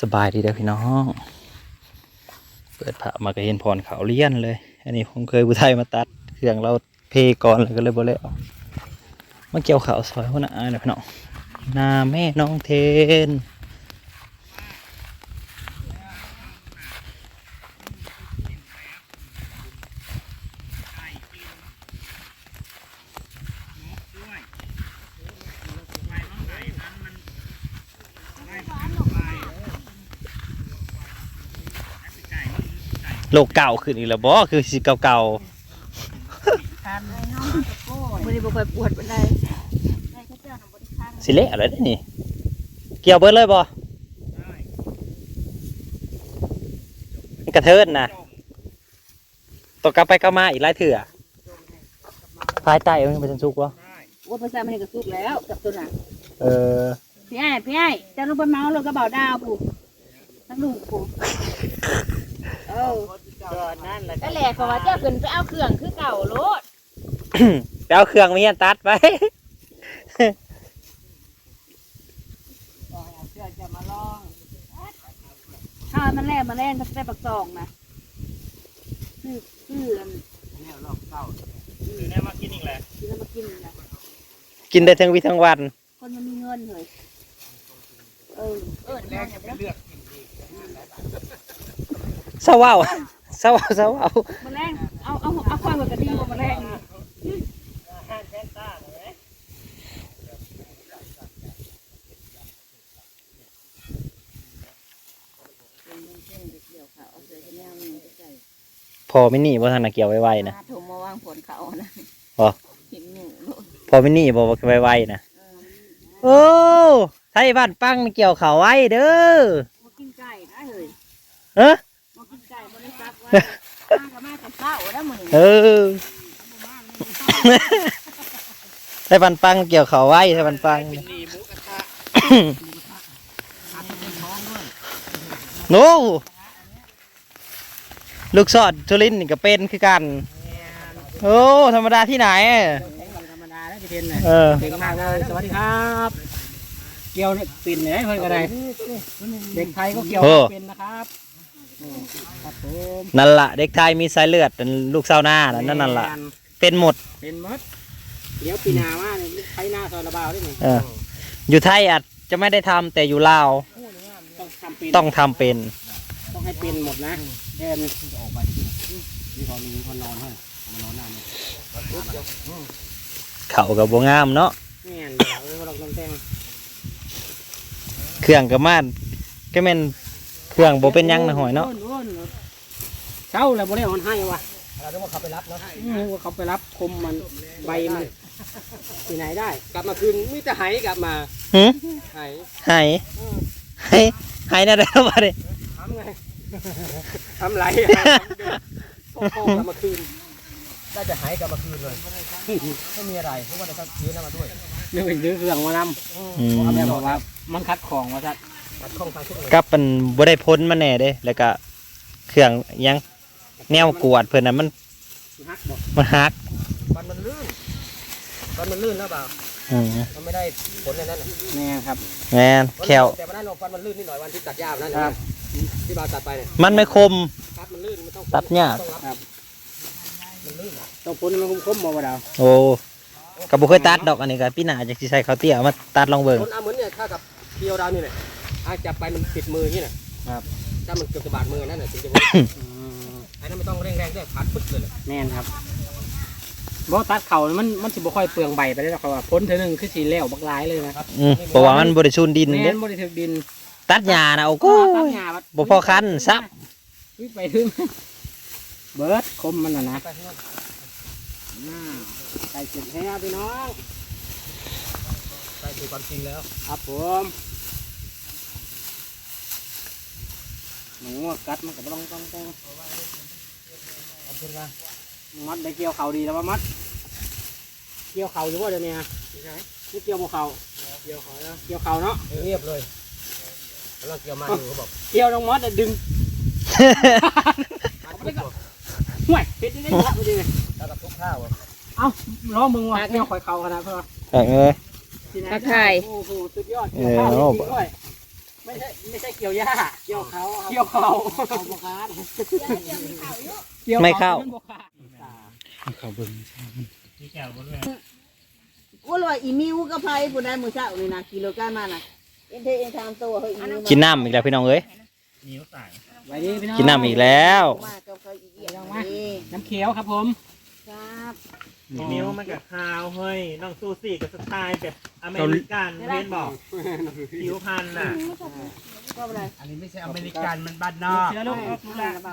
สบายดีเด้อพี่น้อง เปิดผ้ามาก็เห็นพรเขาวเลี้ยนเลย อันนี้ผมเคยบุไทยมาตัดเครื่องเราเพก่อนแล้วก็เลยบ่เลยเอามาเกี่ยวเขาวซอยหัวหน้าเลยพี่น้องนาแม่น้องเทน โลกเก่าขึ้นอีกแล้วบ่คือสิเก่าคันบ่ได้บ่ค่อยปวดปานใดได้แค่เจ้าน่ะบ่ได้คันๆสิเละอะไรได้นี่ เกี่ยวเบิดเลยบ่กระเทินนะตกกลับไปกลับมาอีกหลายเถื่อภายใต้มันเป็นสุกวะโอ้ภาษามันนี่ก็สุกแล้วกับตัวน่ะเออพี่ไอ้พี่ไอ้เจ้าลงไปเมาแล้วก็เบาดาวผู้ทั้งลูกผู้ เออก็แหละก็ว่าเจ้าขึ้นไปเอาเครื่องคือเก่าโลดไปเอาเครื่องมาเฮียนตัดไปเจ้าจะมาลองถ้ามันแล่มันแล่นถ้าได้ปักซองนะคือคืออันเนี่ยมากินอีกแหละที่เรามากินนะกินได้ทั้งวีทั้งวัน คนมันมีเงินเลยเออเออแรกอย่าไปเลือก เศร้าเว้าเศร้าเว้าเศร้าเว้ามาแรงเอาเอาเอาควายหัวกระดิ่งมาแรงเดี๋ยวเขาเอาเสื้อแนวนี้ใส่พอไม่นี่บ่ทันน่ะเกี่ยวไวๆนะโทรมาวางผลเขานะอ๋อเห็นหนูโลดพอไม่นี่บ่ว่าไวๆนะเออโอ้ไทยบ้านปังเกี่ยวเขาไว้เด้อมากินไก่ได้เลยเออ เออไทยบ้านปังเกี่ยวเขาไว้ไทยบ้านปังโน้ลูกสอดจุลินทร์นี่ก็เป็นคือกัน โอ้ธรรมดาที่ไหนธรรมดาแล้วพี่เทนน่ะเออเก่งมากเลยสวัสดีครับ เกี่ยวเนี่ยปิ่นเนี่ยเพิ่นก็ได้เด็กไทยก็เกี่ยวเป็นนะครับอืม ครับผมนั่นละเด็กไทยมีสายเลือดเป็นลูกเศร้าวหน้านั่นนั่นละเป็นหมด เป็นหมดเดี๋ยวปีหน้ามาเนี่ยไทยหน้าซอยระบาวได้ไหมเออ อยู่ไทยอาจจะไม่ได้ทำแต่อยู่ลาวต้องทำเป็นต้องทำเป็น ต้องให้เป็นหมดนะแอนออกไปนี่ตอนนี้คนนอนให้มานอนหน้าเนี่ยเขากับบงามเนาะแม่นเดี๋ยวเราต้องแต่งเครื่องกับมาดก็แม่น เครื่องโบเป็นหยังนะหอยเนาะโโเช้าแล้วบ่ได้ออนให้วะเราต้องว่าเขาไปรับเนาะว่าเขาไปรับคมมันใบมันที่ไหนได้ กลับมาคืนมีแต่ไหกลับมาหืมไหหายหายหายน่าได้แล้วบ่ได้ทำไง ทำไรโอ้โหกลับมาคืน ได้จะหายกลับมาคืนเลยไม่มีอะไรเพราะว่าเราซื้อน้ำมาด้วยนึกถึงซื้อเครื่องมานอืมำแม่บอกว่ามันคัดของว่าสัตว์ คัดของทางทุกเลยกับมันบ่ได้พ้นมาแน่เด้ แล้วก็เครื่องหยังแนวกวดเพิ่นน่ะมันฮักบอกมันหักฟันมันลื่นฟันมันลื่นนะเปล่าอืมมันไม่ได้ผลในนั้นแน่ครับแม่นแควแต่วันนั้นเราฟันมันลื่นนิดหน่อยวันที่ตัดหญ้าวันนั้นนะครับที่บ่าวตัดไปเนี่ยมันไม่คมครับมันลื่นมันต้องตัดหญ้าต้องรับครับมันลื่นต้องพ้นมันคมๆมาว่าดาวโอ้ก็บ่เคยตัดดอกอันนี้ก็พี่หน้าจักสิใช้เขาวเตี้ยเอามาตัดลองเบิ่งพ้นเอาเหมือนเนี่ยถ้ากับเกียวดาวนี่แหละ ถ้าจับไปมันติดมืออย่างนี่แหละครับ ถ้ามันเกือบจะบาดมือนั่นน่ะถึงจะไอ้นั่นไม่ต้องเร่งแรงด้วยพัดปึ๊ดเลยแม่นครับบ่ตัดเข่ามันมันสิบ่ค่อยเปลืองใบไปได้หรอกครับว่าพ้นเท่านึงคือสีแล้วบักหลายเลยนะครับอืมเพราะว่ามันบ่ได้ชูนดินแม่เด้นบ่ได้ถึกดินตัดหญ้านะโอ้โหตัดหญ้าบัดบ่พอคันซับวิ่งไปถึงเบิดคมมันน่ะนะอ่าใส่เสร็จแล้วพี่น้องใส่เป็นความจริงแล้ว ครับผม หนูกัดมันก็บ่ต้องต้องต้องขอบคุณครับมัดได้เกี่ยวเข่าดีแล้วว่ามัด เกี่ยวเข่าอยู่ว่าเดี๋ยวนี้ฮะไม่เกี่ยวบ่เข่าเกี่ยวเข่าแล้วเกี่ยวเข่าเนาะเงียบเลยเราเกี่ยวมาอยู่เขาบอกเกี่ยวน้องมอสดึงห่วยปิดได้ยังไงแล้วกับทุกข้าวเอ้าล้อมึงว่ะเกี่ยวข่อยเข่าขนาดเพื่อเออตะไคร้โอ้โหสุดยอดเอเกี่ยวอข้าวเอาจริงๆด้วย ไม่ใช่ไม่ใช่เกี่ยวหญ้าเกี่ยวเขาเกี่ยวเขาเขาบกาดไม่เข้าเขาเบิ่งว่าว่าอีมิวก็ไพ่ผู้นั้นมือเช้านี่นะกิโลกรัมมาน่ะเอ็นเทเอ็นทามตัวเฮ้ยอีมิวกินน้ำอีกแล้วพี่น้องเอ้ยไว้ดีพี่น้องกินน้ำอีกแล้วมากับเขาอีเอียงนี่น้ำเขียวครับผมครับ นิ้วมันกับคาวเฮ้ยน้องซูซี่กับสไตล์แบบอเมริกันเล่นบอกผิวพันธุ์น่ะก็อะไรอันนี้ไม่ใช่อเมริกันมันบ้านนอกเชื้อลูกรู้ละบ้า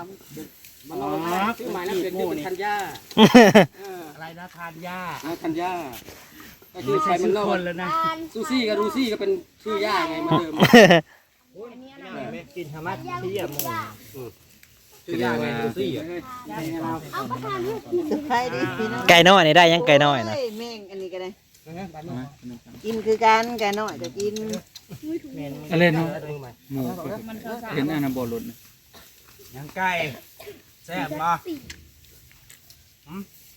มันเอามาชื่อหมายน้ำเป็นชื่อเป็นธัญญาเอออะไรนะทานหญ้าเอาธัญญาก็คือใช้มันเล่าคนแล้วนะซูซี่กับรูซี่ก็เป็นชื่อย่าไงเหมาเดิมไม่กินธรรมะที่อะมึ งชื่อย่าไงรูซี่อะใครดีพี่น้องไก่น้อยนี่ได้ยังไก่น้อยนะเฮ้แม่งอันนี้ก็ได้กินคือกันไก่น้อยจะกินอะไรเนาะหมูเห็นอันนั้นบ่รถนะยังไก่แซ่บปะ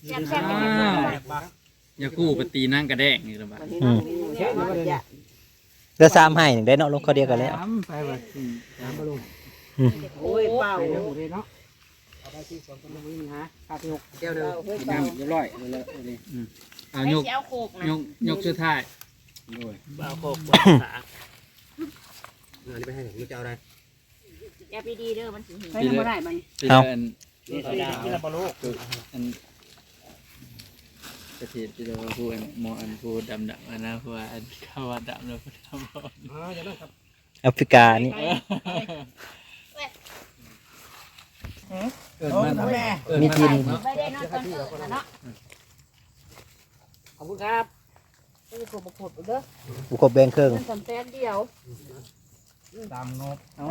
แซ่บแซ่บอ้าวอย่ากู้ไปตีนั่งกระแดงนี่ละบาดวันนี้น้องมีแค่มาจะเดือสามให้หนึ่งได้เนาะลงเขาเดียวกันแล้ว สามไปว่าสี่น้ำบอลลูน โอ้ยเปล่าเรื่องหมูเรเนาะเอาไปที่สวนต้นไม้นะข้าวที่หกแก้วเดิมเฮ้ยกินเปล่าน้ำเรียบร้อยเลยแล้วนี่เอายกเสียวโคกนะยกยกสุดท้ายโอ้ยบ้าโคกภาษาอันนี้ไปให้หนูจะเอาอะไรอย่าไปดีเด้อมันสิหิวใช้น้ำมันได้มันปีละอันนี่คือที่เราบลูกอันประเทศที่เราพูดอันมออันพูดดำดำอันนะเพราะว่าอันข้าวดำเราพูดดำบ่อ๋อจะต้องครับแอฟริกานี่ เอิ้นมันเอิ้นมีมันกินไม่ได้นอนตอนเกิดนะเนาะขอบคุณครับเออผมบอกเด้อบุคบแบงเครื่องมันสำแพนเดียวตามงบอ๋อ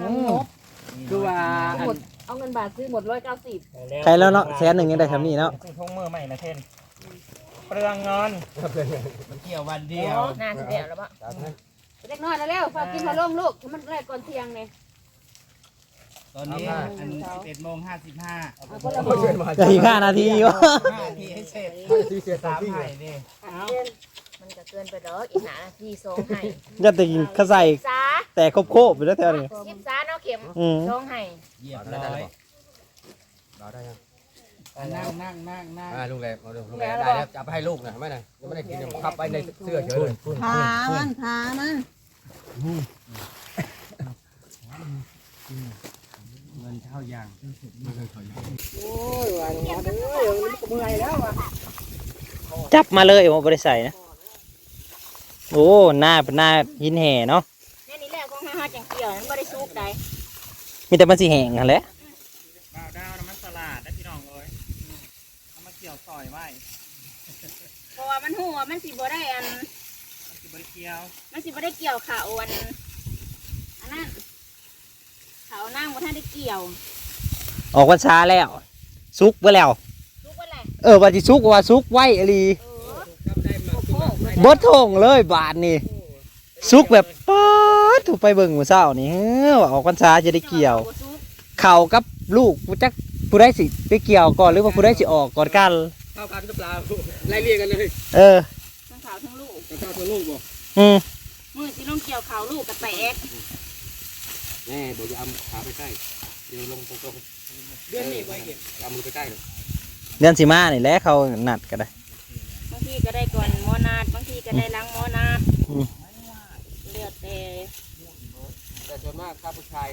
คือว่าหมดเอาเงินบาทซื้อหมดร้อยเก้าสิบใครแล้วเนาะแสนหนึ่งยังได้ทำนี่เนาะซึ่งทงมือใหม่นะเทนเปลืองเงินมันเกี่ยววันเดียวน่าสิเดียวแล้วปะเล็กน้อยแล้วแล้วฝากกินพะโล้มลูกให้มันแรกก่อนเที่ยงเนี่ย ตอนนี้อัน11โมง55เอาคนละหจะอีกห้านาทีวะ5นาทีให้เสร็จที่เสียสามไห่นี่มันก็เกินไปดอกอีกหานาทีสองให้ยัดแต่กินข้าวใส่ซาแต่ครบโคบไปแล้วแถวนี้สิบซาเนาะเข็มอืมสองให้เหยียบร้อยเราได้ยังนั่งนั่งนั่งนั่งอ่าลุงแหลมเอาลุงลุงแหลมได้แล้วจะเอาไปให้ลูกนะไม่ได้ยังไม่ได้กินยังพับไว้ในเสื้อเฉยเลยพามันพามัน เงินเท่ายางโอ้ยว่าลุงว่าเด้อมันก็เมื่อยแล้วอะจับมาเลยผมบริใส่นะโอ้หน้าเป็นหน้าหินแห่เนาะเนี่ยนี่แหละของห้าจังเกี่ยวนั้นไม่ได้ซุกได้มีแต่มันสิแห้งกันแหละบ่าวดาวน้ำมันสลัดได้พี่น้องเลยเอามาเกี่ยวซอยไว้เพราะว่ามันหัวมันสิบ่ได้อันมันคือบริเกียวมันสิบ่ได้เกี่ยวขาอันอันนั้น เขานั่งบ่ทันได้เกี่ยว ออกวันช้าแล้ว ซุกไปแล้วซุกไว้แหละเออว่าสิซุกว่าซุกไว้อหลีเออโอ้โหบดทงเลยบาทนี่ซุกแบบป๊าดถูกไปเบิ่งมื้อเช้านี่เฮ้อว่าออกวันช้าจะได้เกี่ยวบ่ซุกเข่ากับลูกผู้จักผู้ได้สิไปเกี่ยวก่อนหรือว่าผู้ได้สิออกก่อนกัน เข้ากันหรือเปล่าไล่เรียกกันเลยเออ ทั้งขาวทั้งลูกจะเข้าตัวลูกบ่อืมมือสิลงเกี่ยวขาวลูกกับแตก แน่บอกอย่าเอาขาไปใกล้เดี๋ยวลงตรงๆเดือนนี้ไว้เก็บเอามือไปใกล้เลยเดือนสิมานี่แหละเขานัดกันได้ บางทีก็ได้ก่อนหมอนาดบางทีก็ได้หลังหมอนาดอืม เลือดแต่แต่ส่วนมากถ้าผู้ชาย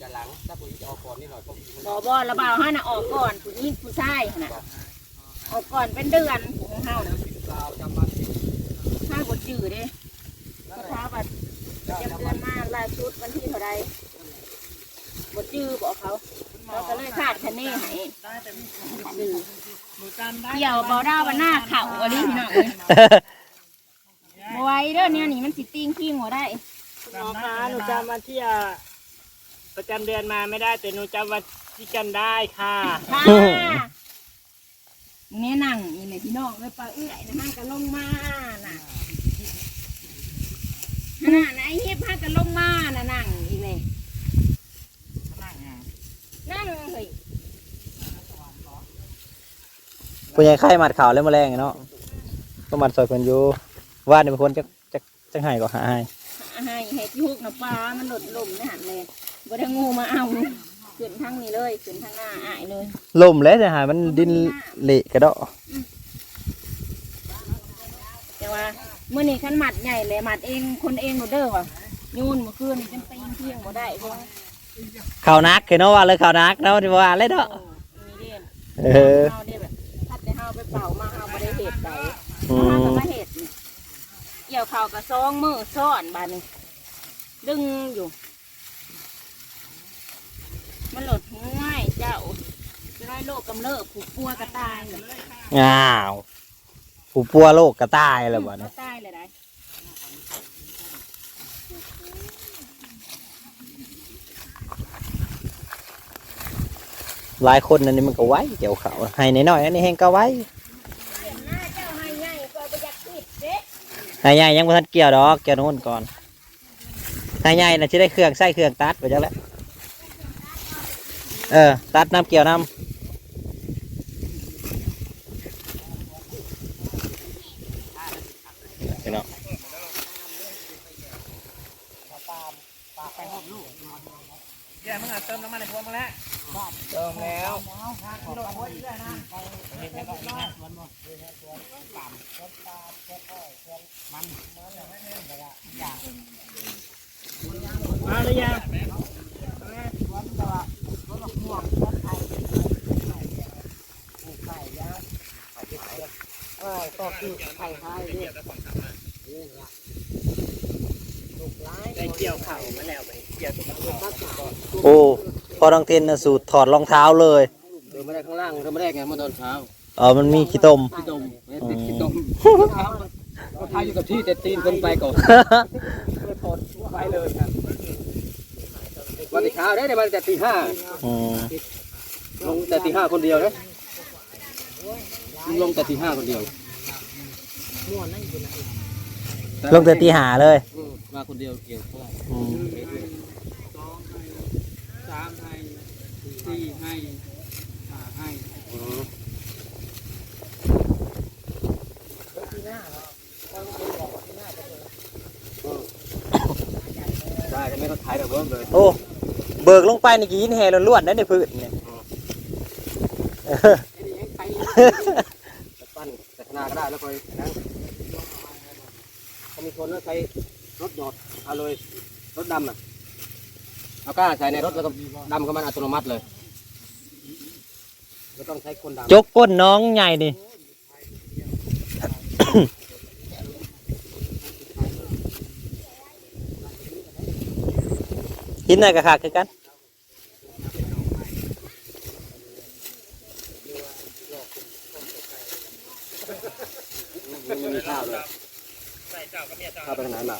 จะหลังถ้าผู้หญิงจะออกก่อนนิดหน่อยเพราะผู้หญิงมันบ่บ่ระบาวให้น่ะออกก่อนผู้หญิงผู้ชายหั่นน่ะออกก่อนเป็นเดือนของเฮาน่ะลาวจำมาสิถ้าบ่จื้อเด้ก็ท้าบัด เตรียมเดือนมาล่าสุดวันที่เท่าใดบ่จื้อบอกเขาเราก็เลยคาดคะเนให้จื้อหนูจำได้เกี่ยวบ่ดาววันหน้าเข่าอันนี้พี่น้องเอ้ยบ่ไหวเด้อเนี่ยนี่มันสิติ้งขี้หัวได้หมอคะหนูจำวันที่อะประจำเดือนมาไม่ได้แต่หนูจำวันที่จำได้ค่ะค่ะนี่นั่งนี่เลยพี่น้องเลยปลาเอื้อยนะฮะกันลงมาน่ะ น่ะนะไอ้เฮ็บฮะกันลงมาน่ะนั่งอีกเลยนั่งอะนั่งเฮ้ยผู้ใหญ่ไข่มัดข่าวแล้วมาแรงเนาะก็มัดซอยคนอยู่ว่านี่เป็นคนจะจังไห้ก็หาให้ให้ให้ที่ฮุกน้ำปลามันหลดลมในหันเลยบ่ได้งูมาเอาขึ้นทางนี้เลยขึ้นทางหน้าอายเลยลมแล้วจะหามันดินเละกระเดาะแต่ว่า เมื่อนี้ขันหมัดใหญ่เลยหมัดเองคนเองหนูเด้อว่ะยูนเมื่อคืนนี่จนตีนเที่ยงบ่ได้เพราะว่าข้าวนักคือเนาะว่าเลยข้าวนักเนาะที่ว่าเลยเนาะมีเด่นเออเฮาได้แบบถ้าแต่เฮาไปเป่ามาเฮาบ่ได้เห็ดไดอืเฮามก็มาเห็ดนี่เกี่ยวข้าวกับซองมือซ้อนบาดนี้ดึงอยู่ มันหลดง่ายเจ้าจะได้โรคกำเริบผูกปัวกระตายเลยอ้าวผู้ปัวโลกกระต่ายแล้วบ่กเนี่ยระตายเลยได้ หลายคนอันนี่มันก็ไว้เกี่ยวเขาให้น้อยๆอันนี้แห้งก็ไว้หน้าเจ้าให้ใหญ่ยัดปิดเด้ให้ใหญ่ยังบ่ทันเกี่ยวดอกเกี่ยวโน่นก่อนให้ใหญ่น่ะสิได้เครื่องใส่เครื่องตัดไปจังแล้วเออตัดน้ำเกี่ยวน้ำพี่น้อง แย่มึงอะเติมน้ำมันในพวงมาแล้ว เติมแล้ว มาเลยยังก็คือไข่ไข่เนี่ยได้เกี่ยวเข่ามาแล้วไปเกี่ยวตัวมันก่อนโอ้ พอน้องเทนนะสูตรถอดรองเท้าเลย เดินไม่ได้ข้างล่างเดินไม่ได้ไงเมื่อตอนเช้าเออมันมีขี้ตมขี้ดมติดขี้ดมเท้าก็ท้าอยู่กับที่แต่ตีนคนไปก่อนไปเลยครับวันที่เช้าได้ได้มาแต่ตีห้าอืมลงแต่ตีห้าคนเดียวนะลงแต่ตีห้าคนเดียวลงแต่ตีหาเลยอืมมาคนเดียวเกี่ยวเท่าไหร่อืมสามให้สี่ให้ ห้าให้ได้จะไม่ต้องถ่ายแบบเวิร์กเลยโอ้ เบิกลงไปนี่กี่ยินแห่ล้วนๆได้ในพื้นเนี่ยเออจะปั้นแต่ขนาดก็ได้แล้วไปนั่งถ้ามีคนแล้วใช้รถหยอดเอาเลยรถดำอะเอาก้าใส่ในรถแล้วก็ดำก็มันอัตโนมัติเลย ไม่ต้องใช้คนดำจกก้นน้องใหญ่ดิหินไหนกับขาคือกันไม่มีข้าวเลยใส่เจ้ากับเมียเจ้าข้าวไปทางไหนมา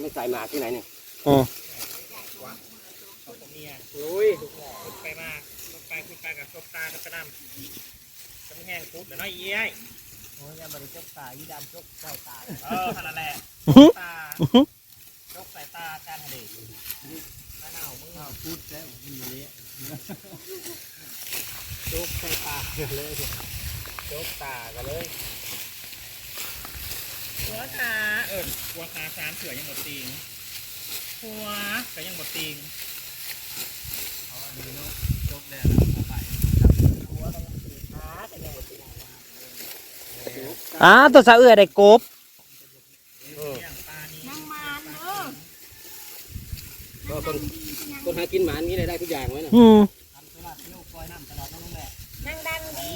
ไม่ใส่หมากที่ไหนเนี่ยอืมเมีย ลุยไปมาลงไปคุยไปกับซบตากับกระนำจะไม่แห้งคุดเดี๋ยวน้อยเอี้ยโอ้ยยังบริจกตายีดำจกใส่ตา เออขนาดแหละตาจกใส่ตาการทะเลมะนาวมึงพูดแล้วมึงเลยจกใส่ตาเลยจกตากันเลยหัวขาเออหัวขาสามเสือยังหมดติงหัวก็ยังหมดติง อ่าตัวสาวเอือได้กบนั่งมาเด้อก็คนคนหากินหมาอย่างนี้เลยได้ทุกอย่างไว้นะอืมนั่งดังดี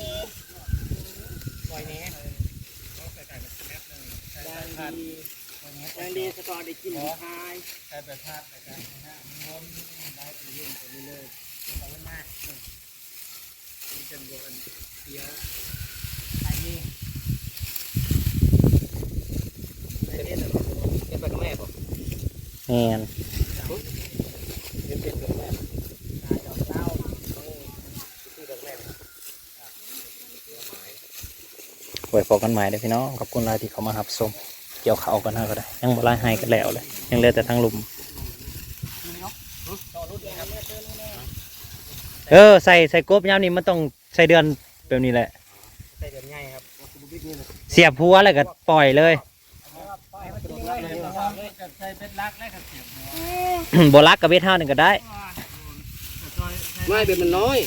ยังดีสตอได้กินทายเก็บไปกับแม่ป่ะแม่นเก็บเป็นกับแม่ไว้พอกันใหม่เด้อพี่น้องขอบคุณหลายที่เขามารับชมเกี่ยวเขากันนะก็ได้ ยังบ่ไล่ให้กันแล้วเลย ยังเหลือแต่ทั้งลุม เออใส่ใส่กบยามนี้มันต้องใส่เดือนแบบนี้แหละ ใส่เดือนใหญ่ครับสเสียบหัวแล้วก็ปล่อยเลยใช้เป็นรักและกับเสียบบ่รักกับเบ็ดเท่านึงก็ได้ ไม่เป็นมันน้อย